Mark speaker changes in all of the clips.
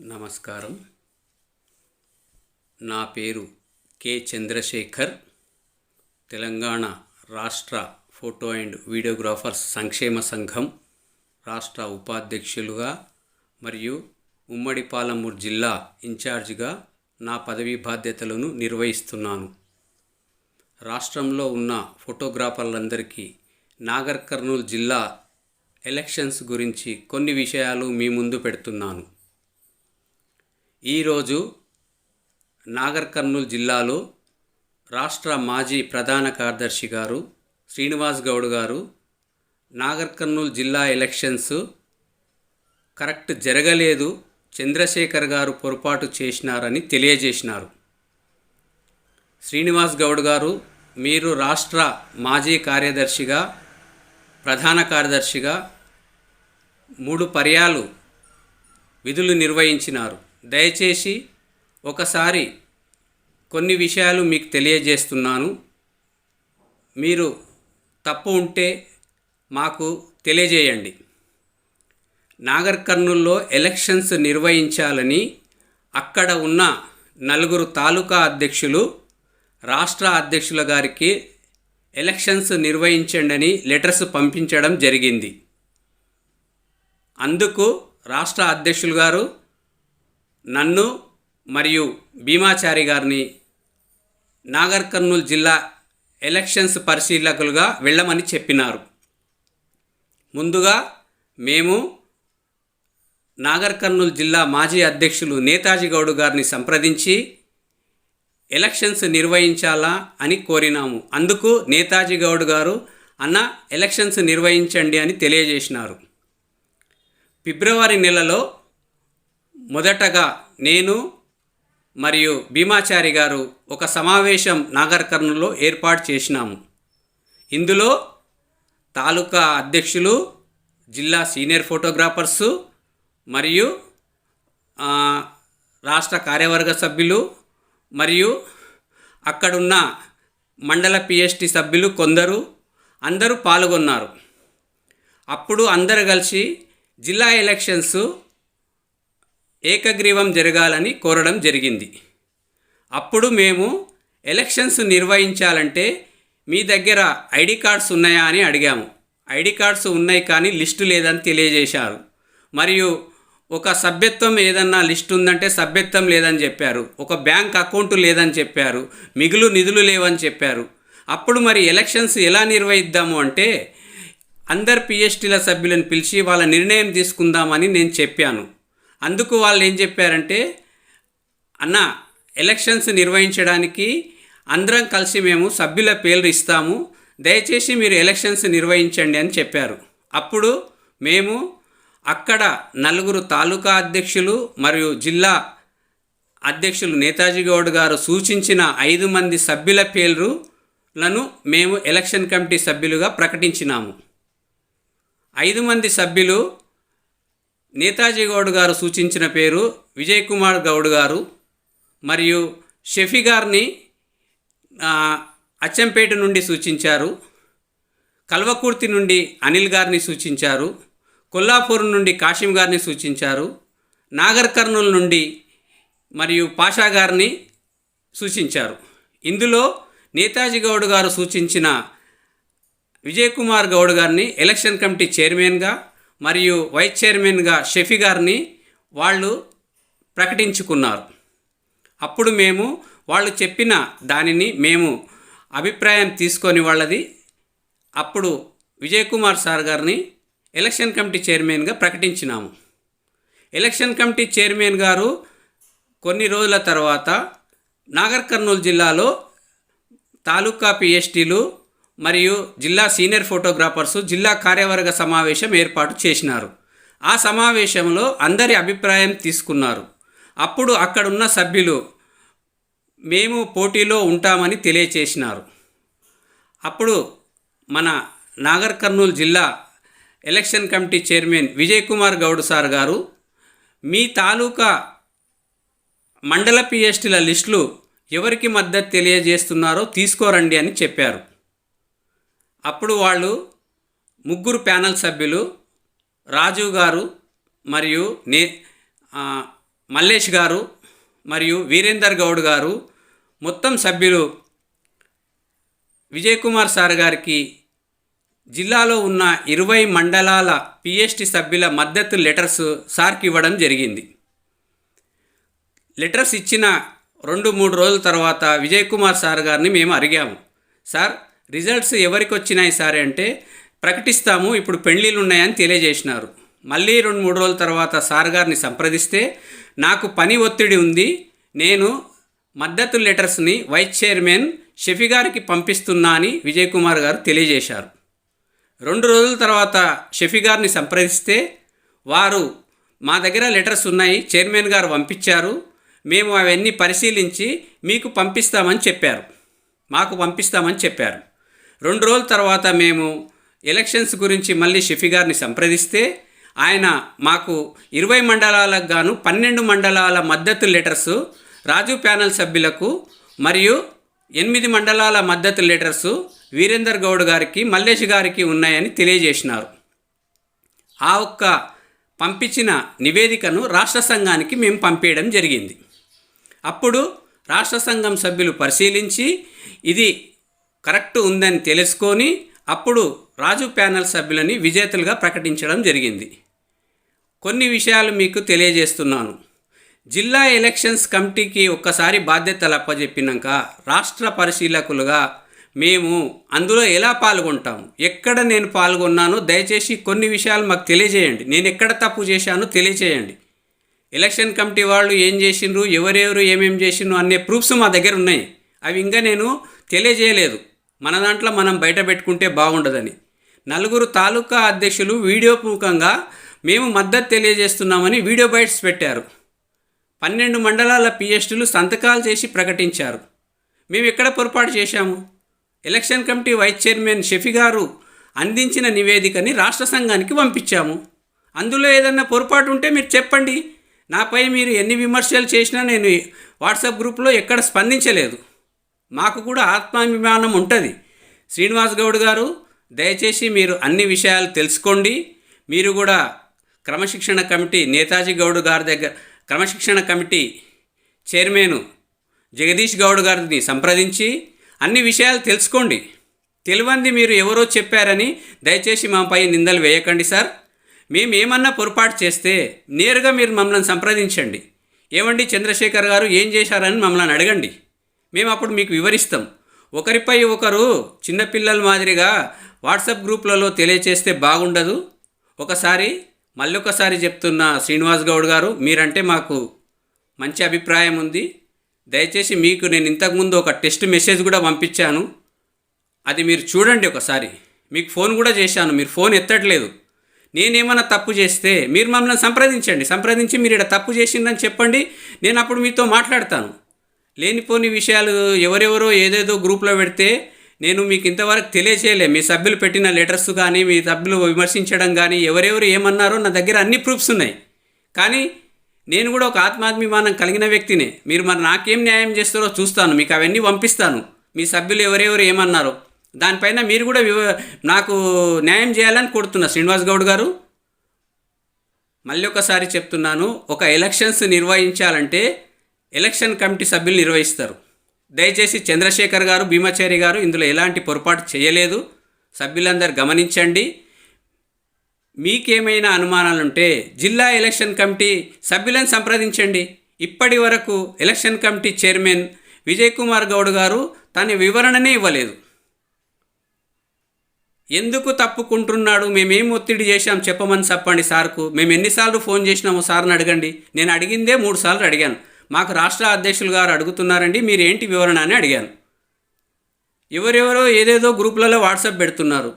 Speaker 1: నమస్కారం. నా పేరు కె చంద్రశేఖర్. తెలంగాణ రాష్ట్ర ఫోటో అండ్ వీడియోగ్రాఫర్స్ సంక్షేమ సంఘం రాష్ట్ర ఉపాధ్యక్షులుగా మరియు ఉమ్మడి పాలమూరు జిల్లా ఇన్ఛార్జిగా నా పదవీ బాధ్యతలను నిర్వహిస్తున్నాను. రాష్ట్రంలో ఉన్న ఫోటోగ్రాఫర్లందరికీ నాగర్ కర్నూలు జిల్లా ఎలక్షన్స్ గురించి కొన్ని విషయాలు మీ ముందు పెడుతున్నాను. ఈరోజు నాగర్ కర్నూలు జిల్లాలో రాష్ట్ర మాజీ ప్రధాన కార్యదర్శి గారు శ్రీనివాస్ గౌడ్ గారు నాగర్ కర్నూలు జిల్లా ఎలక్షన్స్ కరెక్ట్ జరగలేదు చంద్రశేఖర్ గారు పొరపాటు చేసినారని తెలియజేసినారు. శ్రీనివాస్ గౌడ్ గారు మీరు రాష్ట్ర మాజీ కార్యదర్శిగా ప్రధాన కార్యదర్శిగా మూడు పర్యాలు విధులు నిర్వహించినారు. దయచేసి ఒకసారి కొన్ని విషయాలు మీకు తెలియజేస్తున్నాను. మీరు తప్పు ఉంటే మాకు తెలియజేయండి. నాగర్ కర్నూల్లో ఎలక్షన్స్ నిర్వహించాలని అక్కడ ఉన్న నలుగురు తాలూకా అధ్యక్షులు రాష్ట్ర అధ్యక్షుల గారికి ఎలక్షన్స్ నిర్వహించండి లెటర్స్ పంపించడం జరిగింది. అందుకు రాష్ట్ర అధ్యక్షులు గారు నన్ను మరియు భీమాచారి గారిని నాగర్ కర్నూలు జిల్లా ఎలక్షన్స్ పరిశీలకులుగా వెళ్ళమని చెప్పినారు. ముందుగా మేము నాగర్ కర్నూలు జిల్లా మాజీ అధ్యక్షులు నేతాజీ గౌడ్ గారిని సంప్రదించి ఎలక్షన్స్ నిర్వహించాలా అని కోరినాము. అందుకు నేతాజీ గౌడ్ గారు అన్న ఎలక్షన్స్ నిర్వహించండి అని తెలియజేసినారు. ఫిబ్రవరి నెలలో మొదటగా నేను మరియు భీమాచారి గారు ఒక సమావేశం నాగర్ కర్నూలులో ఏర్పాటు చేసినాము. ఇందులో తాలూకా అధ్యక్షులు జిల్లా సీనియర్ ఫోటోగ్రాఫర్సు మరియు రాష్ట్ర కార్యవర్గ సభ్యులు మరియు అక్కడున్న మండల పిఎస్టి సభ్యులు కొందరు అందరూ పాల్గొన్నారు. అప్పుడు అందరు కలిసి జిల్లా ఎలక్షన్స్ ఏకగ్రీవం జరగాలని కోరడం జరిగింది. అప్పుడు మేము ఎలక్షన్స్ నిర్వహించాలంటే మీ దగ్గర ఐడి కార్డ్స్ ఉన్నాయా అని అడిగాము. ఐడి కార్డ్స్ ఉన్నాయి కానీ లిస్టు లేదని తెలియజేశారు. మరియు ఒక సభ్యత్వం ఏదన్నా లిస్ట్ ఉందంటే సభ్యత్వం లేదని చెప్పారు. ఒక బ్యాంక్ అకౌంట్ లేదని చెప్పారు. మిగులు నిధులు లేవని చెప్పారు. అప్పుడు మరి ఎలక్షన్స్ ఎలా నిర్వహిద్దాము అంటే అందరు పిఎస్టీల సభ్యులను పిలిచి వాళ్ళ నిర్ణయం తీసుకుందామని నేను చెప్పాను. అందుకు వాళ్ళు ఏం చెప్పారంటే అన్న ఎలక్షన్స్ నిర్వహించడానికి అందరం కలిసి మేము సభ్యుల పేర్లు ఇస్తాము. దయచేసి మీరు ఎలక్షన్స్ నిర్వహించండి అని చెప్పారు. అప్పుడు మేము అక్కడ నలుగురు తాలూకా అధ్యక్షులు మరియు జిల్లా అధ్యక్షులు నేతాజీ గౌడ్ గారు సూచించిన ఐదు మంది సభ్యుల పేర్లను మేము ఎలక్షన్ కమిటీ సభ్యులుగా ప్రకటించినాము. ఐదు మంది సభ్యులు నేతాజీ గౌడ్ గారు సూచించిన పేరు విజయ్ కుమార్ గౌడ్ గారు మరియు షఫీ గారిని అచ్చంపేట నుండి సూచించారు. కల్వకుర్తి నుండి అనిల్ గారిని సూచించారు. కొల్లాపూర్ నుండి కాశీం గారిని సూచించారు. నాగర్ కర్నూల్ నుండి మరియు పాషా గారిని సూచించారు. ఇందులో నేతాజీ గౌడ్ గారు సూచించిన విజయ్ కుమార్ గౌడ్ గారిని ఎలక్షన్ కమిటీ చైర్మన్గా మరియు వైస్ చైర్మన్గా షఫీ గారిని వాళ్ళు ప్రకటించుకున్నారు. అప్పుడు మేము వాళ్ళు చెప్పిన దానిని మేము అభిప్రాయం తీసుకొని వాళ్ళది అప్పుడు విజయ్ కుమార్ సార్ గారిని ఎలక్షన్ కమిటీ చైర్మన్గా ప్రకటించినాము. ఎలక్షన్ కమిటీ చైర్మన్ గారు కొన్ని రోజుల తర్వాత నాగర్ కర్నూలు జిల్లాలో తాలూకా పిఎస్టీలు మరియు జిల్లా సీనియర్ ఫోటోగ్రాఫర్సు జిల్లా కార్యవర్గ సమావేశం ఏర్పాటు చేసినారు. ఆ సమావేశంలో అందరి అభిప్రాయం తీసుకున్నారు. అప్పుడు అక్కడున్న సభ్యులు మేము పోటీలో ఉంటామని తెలియచేసినారు. అప్పుడు మన నాగర్ కర్నూలు జిల్లా election committee chairman Vijay Kumar Goud sir గారు మీ తాలూకా మండల పిఎస్టీల లిస్టులు ఎవరికి మద్దతు తెలియజేస్తున్నారో తీసుకోరండి అని చెప్పారు. అప్పుడు వాళ్ళు ముగ్గురు ప్యానల్ సభ్యులు రాజు గారు మరియు నే మల్లేష్ గారు మరియు వీరేందర్ గౌడ్ గారు మొత్తం సభ్యులు విజయ్ కుమార్ సార్ గారికి జిల్లాలో ఉన్న ఇరవై మండలాల పిఎస్టి సభ్యుల మద్దతు లెటర్స్ సార్కి ఇవ్వడం జరిగింది. లెటర్స్ ఇచ్చిన రెండు మూడు రోజుల తర్వాత విజయ్ కుమార్ సార్ గారిని మేము అడిగాము. సార్ రిజల్ట్స్ ఎవరికి వచ్చినాయి సార్ అంటే ప్రకటిస్తాము ఇప్పుడు పెళ్ళిళ్ళు ఉన్నాయని తెలియజేసినారు. మళ్ళీ రెండు మూడు రోజుల తర్వాత సార్ గారిని సంప్రదిస్తే నాకు పని ఒత్తిడి ఉంది నేను మద్దతు లెటర్స్ని వైస్ చైర్మన్ షఫీ గారికి పంపిస్తున్నా అని విజయ్ కుమార్ గారు తెలియజేశారు. రెండు రోజుల తర్వాత షఫీ గారిని సంప్రదిస్తే వారు మా దగ్గర లెటర్స్ ఉన్నాయి చైర్మన్ గారు పంపించారు మేము అవన్నీ పరిశీలించి మీకు పంపిస్తామని చెప్పారు. మాకు పంపిస్తామని చెప్పారు. రెండు రోజుల తర్వాత మేము ఎలక్షన్స్ గురించి మళ్ళీ షఫీ గారిని సంప్రదిస్తే ఆయన మాకు ఇరవై మండలాలకు గాను పన్నెండు మండలాల మద్దతు లెటర్స్ రాజు ప్యానల్ సభ్యులకు మరియు ఎనిమిది మండలాల మద్దతు లెటర్స్ వీరేందర్ గౌడ్ గారికి మల్లేష్ గారికి ఉన్నాయని తెలియజేసినారు. ఆ ఒక్క పంపించిన నివేదికను రాష్ట్ర సంఘానికి మేము పంపేయడం జరిగింది. అప్పుడు రాష్ట్ర సంఘం సభ్యులు పరిశీలించి ఇది కరెక్ట్ ఉందని తెలుసుకొని అప్పుడు రాజు ప్యానల్ సభ్యులని విజేతలుగా ప్రకటించడం జరిగింది. కొన్ని విషయాలు మీకు తెలియజేస్తున్నాను. జిల్లా ఎలక్షన్స్ కమిటీకి ఒక్కసారి బాధ్యతలు అప్పజెప్పినాక రాష్ట్ర పరిశీలకులుగా మేము అందులో ఎలా పాల్గొంటాము? ఎక్కడ నేను పాల్గొన్నానో దయచేసి కొన్ని విషయాలు మాకు తెలియజేయండి. నేను ఎక్కడ తప్పు చేశానో తెలియజేయండి. ఎలక్షన్ కమిటీ వాళ్ళు ఏం చేసిండ్రు? ఎవరెవరు ఏమేం చేసిండ్రు? అనే ప్రూఫ్స్ మా దగ్గర ఉన్నాయి. అవి ఇంకా నేను తెలియజేయలేదు. మన దాంట్లో మనం బయట పెట్టుకుంటే బాగుండదని. నలుగురు తాలూకా అధ్యక్షులు వీడియో ప్రముఖంగా మేము మద్దతు తెలియజేస్తున్నామని వీడియో బైట్స్ పెట్టారు. పన్నెండు మండలాల పిఎస్టీలు సంతకాలు చేసి ప్రకటించారు. మేము ఎక్కడ పొరపాటు చేశాము? Election committee vice chairman Shafi గారు అందించిన నివేదికని రాష్ట్ర సంఘానికి పంపించాము. అందులో ఏదన్నా పొరపాటు ఉంటే మీరు చెప్పండి. నాపై మీరు ఎన్ని విమర్శలు చేసినా నేను వాట్సాప్ గ్రూప్లో ఎక్కడ స్పందించలేదు. మాకు కూడా ఆత్మాభిమానం ఉంటుంది. శ్రీనివాస్ గౌడ్ గారు దయచేసి మీరు అన్ని విషయాలు తెలుసుకోండి. మీరు కూడా క్రమశిక్షణ కమిటీ నేతాజీ గౌడ్ గారి దగ్గర క్రమశిక్షణ కమిటీ చైర్మన్ జగదీష్ గౌడ్ గారిని సంప్రదించి అన్ని విషయాలు తెలుసుకోండి. తెలివంది మీరు ఎవరో చెప్పారని దయచేసి మాపై నిందలు వేయకండి సార్. మేము ఏమన్నా పొరపాటు చేస్తే నేరుగా మీరు మమ్మల్ని సంప్రదించండి. ఏమండి చంద్రశేఖర్ గారు ఏం చేశారని మమ్మల్ని అడగండి. మేము అప్పుడు మీకు వివరిస్తాం. ఒకరిపై ఒకరు చిన్నపిల్లల మాదిరిగా వాట్సాప్ గ్రూప్లలో తెలియచేస్తే బాగుండదు. ఒకసారి మళ్ళొకసారి చెప్తున్న శ్రీనివాస్ గౌడ్ గారు మీరంటే మాకు మంచి అభిప్రాయం ఉంది. దయచేసి మీకు నేను ఇంతకుముందు ఒక టెస్ట్ మెసేజ్ కూడా పంపించాను. అది మీరు చూడండి ఒకసారి. మీకు ఫోన్ కూడా చేశాను మీరు ఫోన్ ఎత్తట్లేదు. నేనేమన్నా తప్పు చేస్తే మీరు మమ్మల్ని సంప్రదించండి. సంప్రదించి మీరు ఇక్కడ తప్పు చేసిందని చెప్పండి. నేను అప్పుడు మీతో మాట్లాడతాను. లేనిపోని విషయాలు ఎవరెవరో ఏదేదో గ్రూప్లో పెడితే నేను మీకు ఇంతవరకు తెలియచేయలే. మీ సభ్యులు పెట్టిన లెటర్స్ కానీ మీ సభ్యులు విమర్శించడం కానీ ఎవరెవరు ఏమన్నారో నా దగ్గర అన్ని ప్రూఫ్స్ ఉన్నాయి. కానీ నేను కూడా ఒక ఆత్మాభిమానం కలిగిన వ్యక్తినే. మీరు మరి నాకేం న్యాయం చేస్తారో చూస్తాను. మీకు అవన్నీ పంపిస్తాను. మీ సభ్యులు ఎవరెవరు ఏమన్నారో. దానిపైన మీరు కూడా వివ నాకు న్యాయం చేయాలని కోరుతున్నా. శ్రీనివాస్ గౌడ్ గారు మళ్ళీ ఒకసారి చెప్తున్నాను. ఒక ఎలక్షన్స్ నిర్వహించాలంటే ఎలక్షన్ కమిటీ సభ్యులు నిర్వహిస్తారు. దయచేసి చంద్రశేఖర్ గారు భీమాచారి గారు ఇందులో ఎలాంటి పొరపాటు చేయలేదు. సభ్యులందరూ గమనించండి. మీకేమైనా అనుమానాలుంటే జిల్లా ఎలక్షన్ కమిటీ సభ్యులను సంప్రదించండి. ఇప్పటి వరకు election committee chairman Vijay Kumar Goud గారు తన వివరణనే ఇవ్వలేదు. ఎందుకు తప్పుకుంటున్నాడు? మేమేం ఒత్తిడి చేశాం? చెప్పమని చెప్పండి సార్కు. మేము ఎన్నిసార్లు ఫోన్ చేసినాము సార్ని అడగండి. నేను అడిగిందే మూడు సార్లు అడిగాను. మాకు రాష్ట్ర అధ్యక్షులు గారు అడుగుతున్నారండి మీరు ఏంటి వివరణ అని అడిగాను. ఎవరెవరో ఏదేదో గ్రూపులలో వాట్సాప్ పెడుతున్నారు.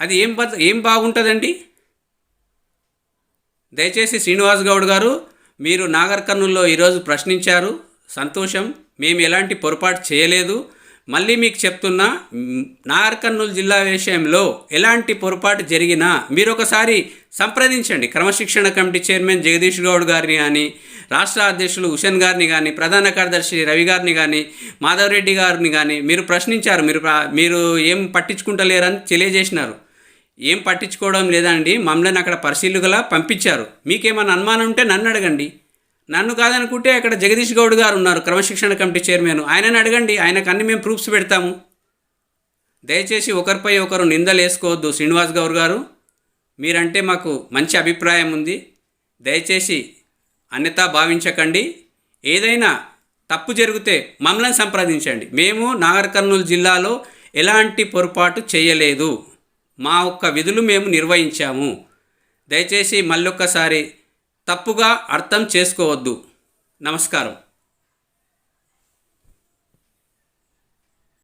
Speaker 1: అది ఏం ఏం బాగుంటుందండి? దయచేసి శ్రీనివాస్ గౌడ్ గారు మీరు నాగర్ కర్నూల్లో ఈరోజు ప్రశ్నించారు సంతోషం మేము ఎలాంటి పొరపాటు చేయలేదు మళ్ళీ మీకు చెప్తున్నా నార్కర్నూలు జిల్లా విషయంలో ఎలాంటి పొరపాటు జరిగినా మీరు ఒకసారి సంప్రదించండి. క్రమశిక్షణ కమిటీ చైర్మన్ జగదీష్ గౌడ్ గారిని కానీ రాష్ట్ర అధ్యక్షులు హుషన్ గారిని కానీ ప్రధాన కార్యదర్శి రవి గారిని కానీ మాధవరెడ్డి గారిని కానీ మీరు ప్రశ్నించారు. మీరు మీరు ఏం పట్టించుకుంటలేరని తెలియజేసినారు. ఏం పట్టించుకోవడం లేదండి. మమ్మల్ని అక్కడ పరిశీలకులా పంపించారు. మీకేమైనా అనుమానం ఉంటే నన్ను అడగండి. నన్ను కాదనుకుంటే అక్కడ జగదీష్ గౌడ్ గారు ఉన్నారు క్రమశిక్షణ కమిటీ చైర్మన్. ఆయనని అడగండి ఆయనకు అన్ని మేము ప్రూఫ్స్ పెడతాము. దయచేసి ఒకరిపై ఒకరు నిందలు వేసుకోవద్దు శ్రీనివాస్ గౌడ్ గారు. మీరంటే మాకు మంచి అభిప్రాయం ఉంది. దయచేసి అన్యతా భావించకండి. ఏదైనా తప్పు జరిగితే మమ్మల్ని సంప్రదించండి. మేము నాగర్ కర్నూలు జిల్లాలో ఎలాంటి పొరపాటు చేయలేదు. మా ఒక్క విధులు మేము నిర్వహించాము. దయచేసి మళ్ళొక్కసారి తప్పుగా అర్థం చేసుకోవద్దు. నమస్కారం.